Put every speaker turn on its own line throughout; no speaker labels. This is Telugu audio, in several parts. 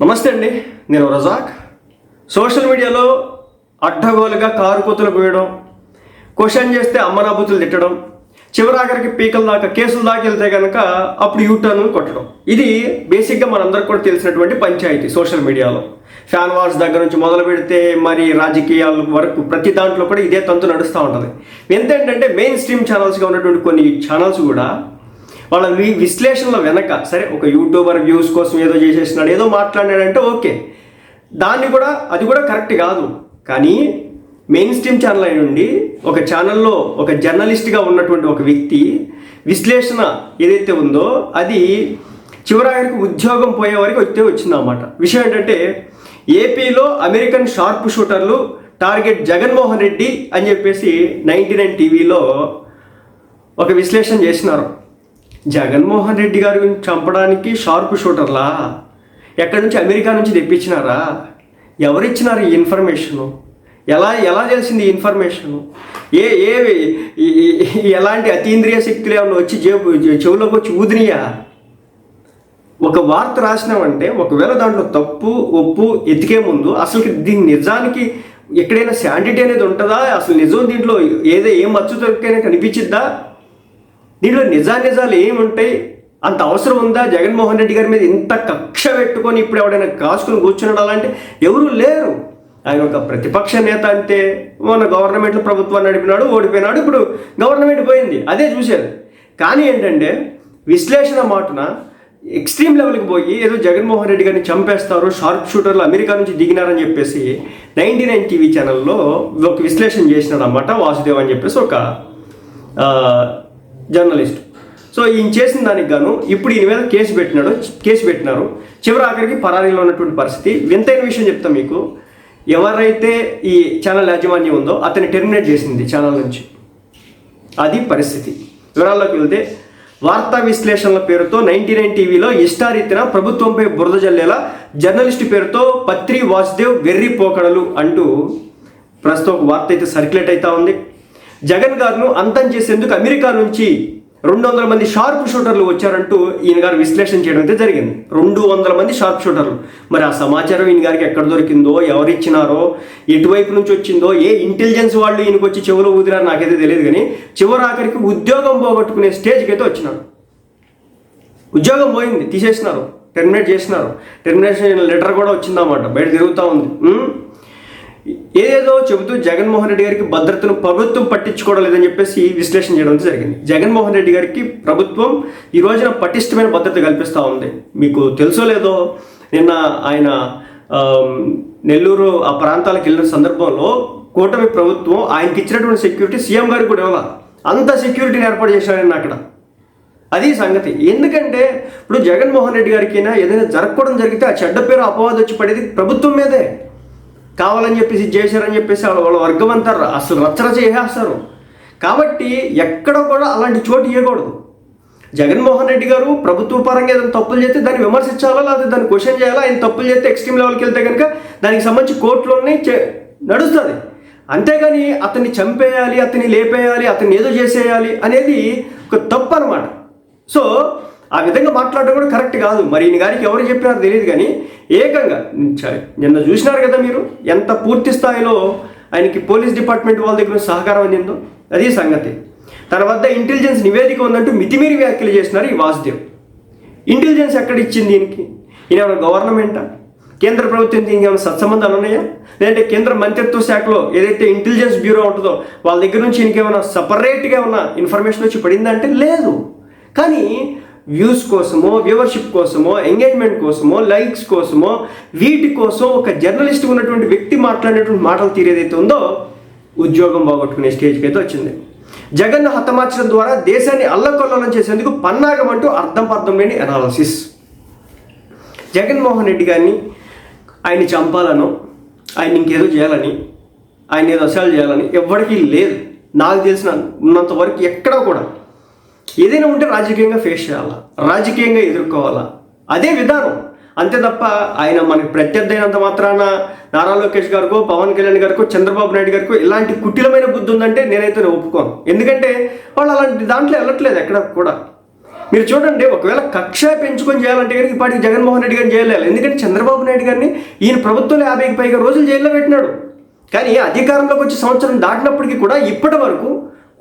నమస్తే అండి నేను రజాక్. సోషల్ మీడియాలో అడ్డగోలుగా కారు కోతులు పోయడం క్వశ్చన్ చేస్తే అమ్మనాబుతులు తిట్టడం చివరాఖరికి పీకల దాకా కేసుల దాకా వెళ్తే కనుక అప్పుడు యూటర్న్ కొట్టడం. ఇది బేసిక్గా మనందరికి కూడా తెలిసినటువంటి పంచాయతీ సోషల్ మీడియాలో. ఫ్యాన్ వార్స్ దగ్గర నుంచి మొదలు పెడితే మరి రాజకీయాల వరకు ప్రతి దాంట్లో కూడా ఇదే తంతు నడుస్తూ ఉంటుంది. ఎంత ఏంటంటే మెయిన్ స్ట్రీమ్ ఛానల్స్గా ఉన్నటువంటి కొన్ని ఛానల్స్ కూడా వాళ్ళ వి విశ్లేషణల వెనక సరే ఒక యూట్యూబర్ వ్యూస్ కోసం ఏదో చేసేసినాడు ఏదో మాట్లాడాడంటే ఓకే. దాన్ని కూడా అది కూడా కరెక్ట్ కాదు. కానీ మెయిన్ స్ట్రీమ్ ఛానల్ అయి నుండి ఒక ఛానల్లో ఒక జర్నలిస్ట్గా ఉన్నటువంటి ఒక వ్యక్తి విశ్లేషణ ఏదైతే ఉందో అది చివరాఖరికి ఉద్యోగం పోయే వరకు వచ్చే వచ్చిందన్నమాట. విషయం ఏంటంటే ఏపీలో అమెరికన్ షార్ప్ షూటర్లు టార్గెట్ జగన్మోహన్ రెడ్డి అని చెప్పేసి నైంటీ నైన్ టీవీలో ఒక విశ్లేషణ చేసినారు. జగన్మోహన్ రెడ్డి గారిని చంపడానికి షార్ప్ షూటర్లా? ఎక్కడి నుంచి అమెరికా నుంచి తెప్పించినారా? ఎవరిచ్చినారు ఈ ఇన్ఫర్మేషను? ఎలా ఎలా తెలిసింది ఈ ఇన్ఫర్మేషను? ఏ ఏ ఎలాంటి అతీంద్రియ శక్తులు ఏమన్నా వచ్చి జేబు చెవులోకి వచ్చి ఊదినియా? ఒక వార్త రాసినామంటే ఒకవేళ దాంట్లో తప్పు ఒప్పు ఎతికే ముందు అసలు దీని నిజానికి ఎక్కడైనా శాంటిటీ అనేది ఉంటుందా? అసలు నిజం దీంట్లో ఏదో ఏం మచ్చు దొరికైనా కనిపించిద్దా? దీనిలో నిజా నిజాలు ఏముంటాయి? అంత అవసరం ఉందా? జగన్మోహన్ రెడ్డి గారి మీద ఇంత కక్ష పెట్టుకొని ఇప్పుడు ఎవడైనా కాసుకుని కూర్చున్నాడు అలాంటి? ఎవరు లేరు. ఆయన ఒక ప్రతిపక్ష నేత అంటే మొన్న గవర్నమెంట్లో ప్రభుత్వాన్ని నడిపినాడు ఓడిపోయినాడు ఇప్పుడు గవర్నమెంట్ పోయింది. అదే చూశారు. కానీ ఏంటంటే విశ్లేషణ మాటన ఎక్స్ట్రీమ్ లెవెల్కి పోయి ఏదో జగన్మోహన్ రెడ్డి గారిని చంపేస్తారు షార్ప్ షూటర్లు అమెరికా నుంచి దిగినారని చెప్పేసి నైంటీ నైన్ టీవీ ఛానల్లో ఒక విశ్లేషణ చేసినాడు వాసుదేవ్ అని చెప్పేసి ఒక జర్నలిస్ట్. సో ఈయన చేసిన దానికి గాను ఇప్పుడు ఈయన మీద కేసు పెట్టినాడు కేసు పెట్టినారు. చివరి ఆఖరికి పరారీలో ఉన్నటువంటి పరిస్థితి. వింతైన విషయం చెప్తా మీకు. ఎవరైతే ఈ ఛానల్ యాజమాన్యం ఉందో అతన్ని టెర్మినేట్ చేసింది ఛానల్ నుంచి. అది పరిస్థితి. వివరాల్లోకి వెళ్తే వార్తా విశ్లేషణల పేరుతో నైన్టీ నైన్ టీవీలో ఇష్టారీతిన ప్రభుత్వంపై బురద జల్లేలా జర్నలిస్టు పేరుతో పత్రి వాసుదేవ్ వెర్రి పోకడలు అంటూ ప్రస్తుతం ఒక వార్త అయితే సర్క్యులేట్ అవుతా ఉంది. జగన్ గారును అంతం చేసేందుకు అమెరికా నుంచి రెండు వందల మంది షార్ప్ షూటర్లు వచ్చారంటూ ఈయన గారు విశ్లేషణ చేయడం అయితే జరిగింది. రెండు వందల మంది షార్ప్ షూటర్లు. మరి ఆ సమాచారం ఈయన గారికి ఎక్కడ దొరికిందో ఎవరిచ్చినారో ఎటువైపు నుంచి వచ్చిందో ఏ ఇంటెలిజెన్స్ వాళ్ళు ఈయనకు వచ్చి చెవులో ఊదిరారు నాకైతే తెలియదు కానీ చివరాఖరికి ఉద్యోగం పోగొట్టుకునే స్టేజ్కి అయితే వచ్చినారు. ఉద్యోగం పోయింది తీసేసినారు టెర్మినేట్ చేసినారు. టెర్మినేషన్ లెటర్ కూడా వచ్చిందన్నమాట బయట తిరుగుతూ ఉంది. ఏదో ఏదేదో చెబుతూ జగన్మోహన్ రెడ్డి గారికి భద్రతను ప్రభుత్వం పట్టించుకోవడం లేదని చెప్పేసి విశ్లేషణ చేయడం జరిగింది. జగన్మోహన్ రెడ్డి గారికి ప్రభుత్వం ఈ రోజున పటిష్టమైన భద్రత కల్పిస్తూ ఉంది. మీకు తెలుసో లేదో నిన్న ఆయన నెల్లూరు ఆ ప్రాంతాలకు వెళ్ళిన సందర్భంలో కూటమి ప్రభుత్వం ఆయనకి ఇచ్చినటువంటి సెక్యూరిటీ సీఎం గారికి కూడా ఇవ్వాలి? అంత సెక్యూరిటీని ఏర్పాటు చేశారని అక్కడ. అది సంగతి. ఎందుకంటే ఇప్పుడు జగన్మోహన్ రెడ్డి గారికైనా ఏదైనా జరగకూడదు జరిగితే ఆ చెడ్డ పేరు అపవాదం వచ్చి పడేది ప్రభుత్వం మీదే. కావాలని చెప్పేసి చేశారని చెప్పేసి వాళ్ళ వర్గం అంటారు. అసలు రచ్చర చేసేస్తారు. కాబట్టి ఎక్కడ కూడా అలాంటి చోటు ఇవ్వకూడదు జగన్మోహన్ రెడ్డి గారు ప్రభుత్వ పరంగా ఏదైనా తప్పులు చేస్తే దాన్ని విమర్శించాలా లేకపోతే దాన్ని క్వశ్చన్ చేయాలా? ఆయన తప్పులు చేస్తే ఎక్స్ట్రీమ్ లెవెల్కి వెళ్తే కనుక దానికి సంబంధించి కోర్టులోనే చే నడుస్తుంది. అంతేగాని అతన్ని చంపేయాలి అతన్ని లేపేయాలి అతన్ని ఏదో చేసేయాలి అనేది ఒక తప్పు అనమాట సో ఆ విధంగా మాట్లాడడం కూడా కరెక్ట్ కాదు. మరి ఈయన గారికి ఎవరు చెప్పినారో తెలియదు కానీ ఏకంగా నిన్న చూసినారు కదా మీరు? ఎంత పూర్తి స్థాయిలో ఆయనకి పోలీస్ డిపార్ట్మెంట్ వాళ్ళ దగ్గర నుంచి సహకారం అందిందో? అది సంగతి. తన వద్ద ఇంటెలిజెన్స్ నివేదిక ఉందంటూ మితిమీరి వ్యాఖ్యలు చేసినారు ఈ వాసుదేవ్. ఇంటెలిజెన్స్ ఎక్కడ ఇచ్చింది దీనికి ఈయన ఏమైనా గవర్నమెంటా? కేంద్ర ప్రభుత్వం దీనికి ఏమైనా సత్సంబంధాలు ఉన్నాయా? లేదంటే కేంద్ర మంత్రిత్వ శాఖలో ఏదైతే ఇంటెలిజెన్స్ బ్యూరో ఉంటుందో వాళ్ళ దగ్గర నుంచి ఇంకేమైనా సపరేట్గా ఉన్న ఇన్ఫర్మేషన్ వచ్చి పడిందంటే లేదు. కానీ వ్యూస్ కోసమో వ్యూవర్షిప్ కోసమో ఎంగేజ్మెంట్ కోసమో లైక్స్ కోసమో వీటి కోసం ఒక జర్నలిస్ట్ ఉన్నటువంటి వ్యక్తి మాట్లాడేటువంటి మాటలు తీరేదైతే ఉందో ఉద్యోగం పోగొట్టుకునే స్టేజ్కి అయితే వచ్చింది. జగన్ను హతమార్చడం ద్వారా దేశాన్ని అల్లకొల్లోలం చేసేందుకు పన్నాగం అంటూ అర్థం పర్థం లేని అనాలసిస్ జగన్మోహన్ రెడ్డి గారిని ఆయన్ని చంపాలనో ఆయన ఇంకేదో చేయాలని ఆయన ఏదో అసలు చేయాలని ఎవ్వరికీ లేదు. నాకు తెలిసిన ఉన్నంత వరకు ఎక్కడా కూడా ఏదైనా ఉంటే రాజకీయంగా ఫేస్ చేయాలా? రాజకీయంగా ఎదుర్కోవాలా? అదే విధానం. అంతే తప్ప ఆయన మనకి ప్రత్యర్థి అయినంత మాత్రాన నారా లోకేష్ గారికో పవన్ కళ్యాణ్ గారికో చంద్రబాబు నాయుడు గారికో ఇలాంటి కుటిలమైన బుద్ధి ఉందంటే నేనైతే ఒప్పుకోను. ఎందుకంటే వాళ్ళు అలాంటి దాంట్లో వెళ్ళట్లేదు ఎక్కడ కూడా. మీరు చూడండి ఒకవేళ కక్ష పెంచుకొని చేయాలంటే కనుక ఇప్పటికి జగన్మోహన్ రెడ్డి గారిని చేయలేదు ఎందుకంటే చంద్రబాబు నాయుడు గారిని ఈయన ప్రభుత్వంలో యాభైకి పైగా రోజులు జైల్లో పెట్టినాడు. కానీ అధికారంలోకి వచ్చి సంవత్సరం దాటినప్పటికీ కూడా ఇప్పటి వరకు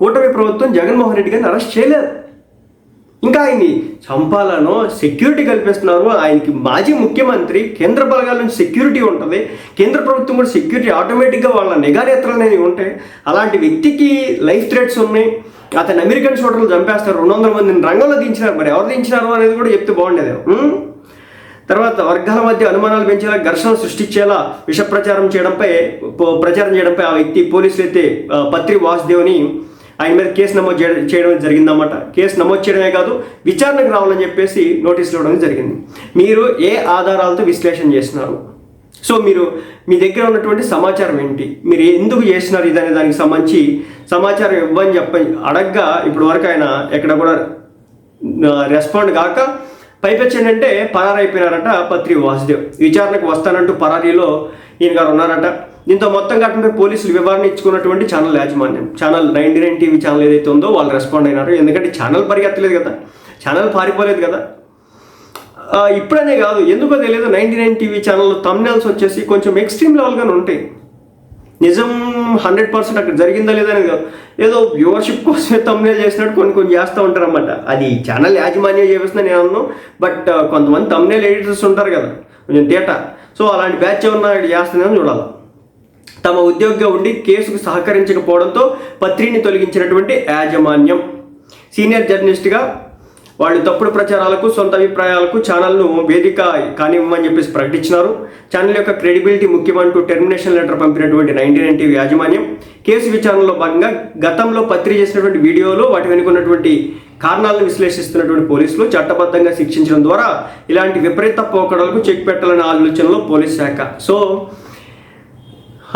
కూటమి ప్రభుత్వం జగన్మోహన్ రెడ్డి గారిని అరెస్ట్ చేయలేదు. ఇంకా ఆయన్ని చంపాలనో సెక్యూరిటీ కల్పిస్తున్నారు. ఆయనకి మాజీ ముఖ్యమంత్రి కేంద్ర బలగాల నుంచి సెక్యూరిటీ ఉంటుంది. కేంద్ర ప్రభుత్వం కూడా సెక్యూరిటీ ఆటోమేటిక్గా వాళ్ళ నిఘా అనేవి ఉంటాయి. అలాంటి వ్యక్తికి లైఫ్ థ్రెట్స్ ఉన్నాయి. అతను అమెరికన్ షూటర్లు చంపేస్తారు. రెండు వందల మందిని రంగంలో దించినారు. మరి ఎవరు దించినారు అనేది కూడా చెప్తే బాగుండేది. తర్వాత వర్గాల మధ్య అనుమానాలు పెంచేలా ఘర్షణ సృష్టించేలా విష ప్రచారం చేయడంపై ప్రచారం చేయడంపై ఆ వ్యక్తి పోలీసులు అయితే పత్రి వాసుదేవ్ని ఆయన మీద కేసు నమోదు చేయడం జరిగిందన్నమాట. కేసు నమోదు చేయడమే కాదు విచారణకు రావాలని చెప్పేసి నోటీసులు ఇవ్వడం జరిగింది. మీరు ఏ ఆధారాలతో విశ్లేషణ చేస్తున్నారు? సో మీరు మీ దగ్గర ఉన్నటువంటి సమాచారం ఏంటి? మీరు ఎందుకు చేసినారు ఇదనే దానికి సంబంధించి సమాచారం ఇవ్వని చెప్ప అడగ్గా ఇప్పుడు వరకు ఆయన ఎక్కడ కూడా రెస్పాండ్ కాక పైపెచ్చి ఏంటంటే పరారైపోయినారట పత్రి వాసుదేవ్. విచారణకు వస్తానంటూ పరారీలో ఈయన గారు ఉన్నారట. దీంతో మొత్తం ఘటనపై పోలీసులు వివరణ ఇచ్చుకున్నటువంటి ఛానల్ యాజమాన్యం channel ninety nine TV channel ఏదైతే ఉందో వాళ్ళు రెస్పాండ్ అయినారు. ఎందుకంటే ఛానల్ పరిగెత్తలేదు కదా. ఛానల్ పారిపోలేదు కదా. ఇప్పుడనే కాదు ఎందుకో తెలియదు. Ninety nine TV channel thumbnails వచ్చేసి కొంచెం ఎక్స్ట్రీమ్ లెవెల్గానే ఉంటాయి. నిజం హండ్రెడ్ పర్సెంట్ అక్కడ జరిగిందా లేదా అనేది కాదు. ఏదో వ్యూవర్షిప్ కోసమే తమ్నేల్ చేసినట్టు కొన్ని కొన్ని చేస్తూ ఉంటారు అనమాట అది ఛానల్ యాజమాన్యం చేపిస్తున్నా నేను అన్నాను బట్ కొంతమంది తమ్నేల్ ఎడిటర్స్ ఉంటారు కదా కొంచెం డేటా సో అలాంటి బ్యాచ్ ఏమన్నా ఇక్కడ చేస్తుందేమో చూడాలి. తమ ఉద్యోగిగా ఉండి కేసుకు సహకరించకపోవడంతో పత్రిని తొలగించినటువంటి యాజమాన్యం. సీనియర్ జర్నలిస్ట్గా వాళ్ళు తప్పుడు ప్రచారాలకు సొంత అభిప్రాయాలకు ఛానల్ను వేదిక కానివ్వమని చెప్పేసి ప్రకటించినారు. ఛానల్ యొక్క క్రెడిబిలిటీ ముఖ్యమంటూ టెర్మినేషన్ లెటర్ పంపినటువంటి నైన్టీ నైన్ టీవీ యాజమాన్యం కేసు విచారణలో భాగంగా గతంలో పత్రి చేసినటువంటి వీడియోలో వాటి వెనుక ఉన్నటువంటి కారణాలను విశ్లేషిస్తున్నటువంటి పోలీసులు చట్టబద్ధంగా శిక్షించడం ద్వారా ఇలాంటి విపరీత పోకడలకు చెక్ పెట్టాలనే ఆలోచనలో పోలీస్ శాఖ. సో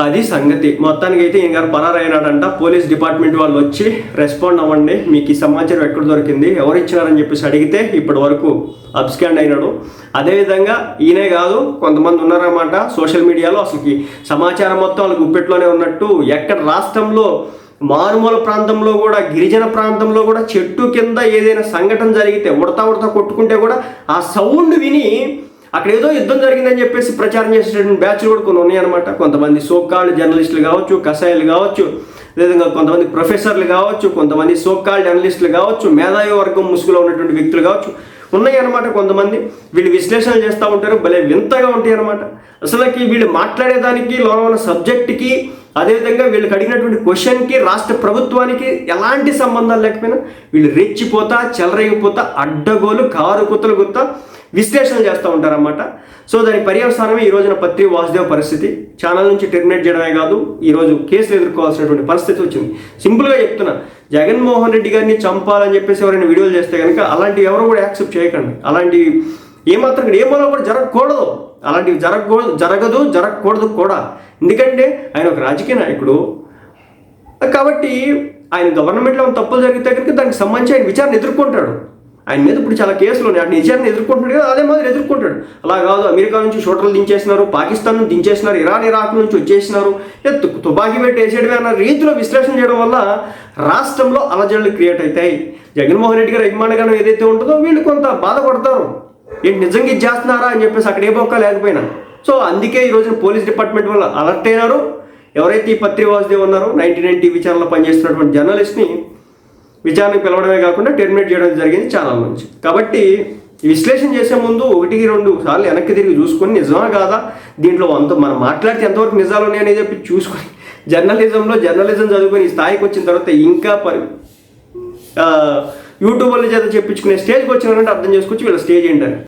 అది సంగతి. మొత్తానికి అయితే ఈయన గారు పరారైనాడంట. పోలీస్ డిపార్ట్మెంట్ వాళ్ళు వచ్చి రెస్పాండ్ అవ్వండి. మీకు ఈ సమాచారం ఎక్కడ దొరికింది? ఎవరు ఇచ్చినారని చెప్పేసి అడిగితే ఇప్పటి వరకు అబ్స్కాండ్ అయినాడు. అదేవిధంగా ఈయనే కాదు కొంతమంది ఉన్నారన్నమాట సోషల్ మీడియాలో. అసలుకి సమాచారం మొత్తం వాళ్ళ గుప్పెట్లోనే ఉన్నట్టు ఎక్కడ రాష్ట్రంలో మారుమూల ప్రాంతంలో కూడా గిరిజన ప్రాంతంలో కూడా చెట్టు కింద ఏదైనా సంఘటన జరిగితే ఉడతా ఉడతా కొట్టుకుంటే కూడా ఆ సౌండ్ విని అక్కడ ఏదో యుద్ధం జరిగిందని చెప్పేసి ప్రచారం చేసేటువంటి బ్యాచ్లు కూడా కొన్ని ఉన్నాయన్నమాట కొంతమంది సోకాళ్ళు జర్నలిస్టులు కావచ్చు కషాయాలు కావచ్చు అదేవిధంగా కొంతమంది ప్రొఫెసర్లు కావచ్చు కొంతమంది సోకాళ్ళు జర్నలిస్టులు కావచ్చు మేధావి వర్గం ముసుగులో ఉన్నటువంటి వ్యక్తులు కావచ్చు ఉన్నాయి అనమాట కొంతమంది. వీళ్ళు విశ్లేషణ చేస్తూ ఉంటారు భలే వింతగా ఉంటాయి అనమాట అసలుకి వీళ్ళు మాట్లాడేదానికి లోన సబ్జెక్టుకి సబ్జెక్ట్కి అదేవిధంగా వీళ్ళకి అడిగినటువంటి క్వశ్చన్కి రాష్ట్ర ప్రభుత్వానికి ఎలాంటి సంబంధాలు లేకపోయినా వీళ్ళు రెచ్చిపోతా చెలరేగిపోతా అడ్డగోలు కారు కుత్తలు గుత్తా విశ్లేషణ చేస్తూ ఉంటారన్నమాట. సో దాని పర్యవసానమే ఈ రోజున పత్రి వాసుదేవ్ పరిస్థితి. ఛానల్ నుంచి టెర్మినేట్ చేయడమే కాదు ఈరోజు కేసులు ఎదుర్కోవాల్సినటువంటి పరిస్థితి వచ్చింది. సింపుల్గా చెప్తున్నా జగన్మోహన్ రెడ్డి గారిని చంపాలని చెప్పేసి ఎవరైనా వీడియోలు చేస్తే కనుక అలాంటివి ఎవరు కూడా యాక్సెప్ట్ చేయకండి. అలాంటివి ఏమాత్రం ఇక్కడ ఏమో కూడా జరగకూడదు. అలాంటివి జరగకూడదు జరగదు జరగకూడదు కూడా. ఎందుకంటే ఆయన ఒక రాజకీయ నాయకుడు. కాబట్టి ఆయన గవర్నమెంట్లో తప్పులు జరిగితే కనుక దానికి సంబంధించి ఆయన విచారణ ఎదుర్కొంటాడు. ఆయన మీద ఇప్పుడు చాలా కేసులు ఉన్నాయి. అటు నిజాన్ని ఎదుర్కొంటున్నాడు కదా అదే మాదిరి ఎదుర్కొంటాడు. అలా కాదు అమెరికా నుంచి షూటర్లు దించేసినారు పాకిస్తాన్ నుంచి దించేసినారు ఇరాన్ ఇరాక్ నుంచి వచ్చేసినారు. ఏ తుపాకీ పెట్టి వేసేయడమే అన్న రీతిలో విశ్లేషణ చేయడం వల్ల రాష్ట్రంలో అలజడులు క్రియేట్ అవుతాయి. జగన్మోహన్ రెడ్డి గారి అభిమానగానం ఏదైతే ఉంటుందో వీళ్ళు కొంత బాధపడతారు. ఏంటి నిజంగా ఇది చేస్తున్నారా అని చెప్పేసి అక్కడ ఏ బొక్క లేకపోయినా. సో అందుకే ఈ రోజున పోలీస్ డిపార్ట్మెంట్ వల్ల అలర్ట్ అయినారు. ఎవరైతే ఈ పత్రి వాసుదేవ్ ఉన్నారో నైన్టీ నైన్ టీవీ ఛానల్లో పనిచేస్తున్నటువంటి జర్నలిస్ట్ని విచారణకు పిలవడమే కాకుండా టెర్మినేట్ చేయడం జరిగింది ఛానల్ నుంచి. కాబట్టి విశ్లేషణ చేసే ముందు ఒకటికి రెండు సార్లు వెనక్కి తిరిగి చూసుకొని నిజమా కాదా? దీంట్లో అంత మనం మాట్లాడితే ఎంతవరకు నిజాలు ఉన్నాయని చెప్పి చూసుకొని జర్నలిజంలో జర్నలిజం చదువుకొని ఈ స్థాయికి వచ్చిన తర్వాత ఇంకా పరి యూట్యూబర్ల చేత చెప్పించుకునే స్టేజ్కి వచ్చినారంటే అర్థం చేసుకోవచ్చు వీళ్ళ స్టేజ్ ఏంటని.